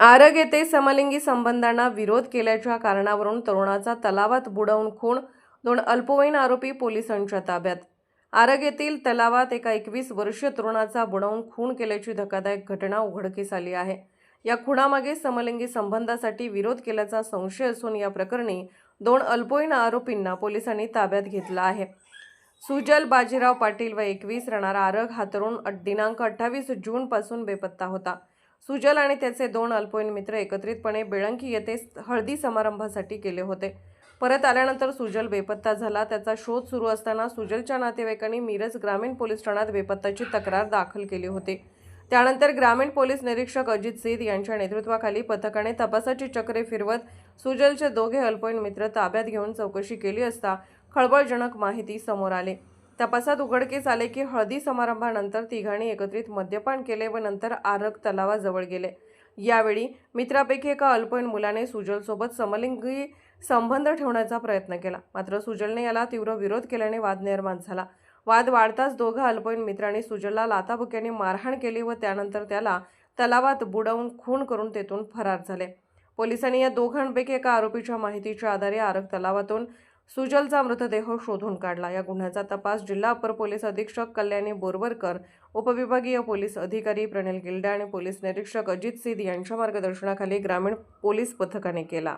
आरग येथे समलिंगी संबंधांना विरोध केल्याच्या कारणावरून तरुणाचा तलावात बुडवून खून दोन अल्पवयीन आरोपी पोलिसांच्या ताब्यात. आरग येथील तलावात एका एकवीस वर्षीय तरुणाचा बुडवून खून केल्याची धक्कादायक घटना उघडकीस आली आहे. या खुणामागे समलिंगी संबंधासाठी विरोध केल्याचा संशय असून या प्रकरणी दोन अल्पवयीन आरोपींना पोलिसांनी ताब्यात घेतला आहे. सुजल बाजीराव पाटील व एकवीस राहणारा आरग हा तरुण दिनांक अठ्ठावीस जूनपासून बेपत्ता होता. सुजल आणि त्याचे दोन अल्पवयीन मित्र एकत्रितपणे बेळंकी येथे हळदी समारंभासाठी गेले होते. परत आल्यानंतर सुजल बेपत्ता झाला. त्याचा शोध सुरू असताना सुजलच्या नातेवाईकांनी मिरज ग्रामीण पोलीस ठाण्यात बेपत्ताची तक्रार दाखल केली होती. त्यानंतर ग्रामीण पोलीस निरीक्षक अजित सेद यांच्या नेतृत्वाखाली पथकाने तपासाची चक्रे फिरवत सुजलचे दोघे अल्पवयीन मित्र ताब्यात घेऊन चौकशी केली असता खळबळजनक माहिती समोर आले. तपासात उघडकीस आले की हळदी समारंभानंतर तिघांनी एकत्रित मद्यपान केले व नंतर आरग तलावाजवळ गेले. यावेळी मित्रापैकी एका अल्पवयीन मुलाने सुजलसोबत समलिंगी संबंध ठेवण्याचा प्रयत्न केला. मात्र सुजलने याला तीव्र विरोध केल्याने वाद निर्माण झाला. वाद वाढताच दोघं अल्पवयीन मित्रांनी सुजलला लाताबुक्याने मारहाण केली व त्यानंतर त्याला तलावात बुडवून खून करून तेथून फरार झाले. पोलिसांनी या दोघांपैकी एका आरोपीच्या माहितीच्या आधारे आरग तलावातून सुजलचा मृतदेह शोधून काढला. या गुन्ह्याचा तपास जिल्हा अपर पोलीस अधीक्षक कल्याणी बोरवरकर उपविभागीय पोलीस अधिकारी प्रणिल गिल्डे आणि पोलीस निरीक्षक अजित सिद यांच्या मार्गदर्शनाखाली ग्रामीण पोलीस पथकाने केला.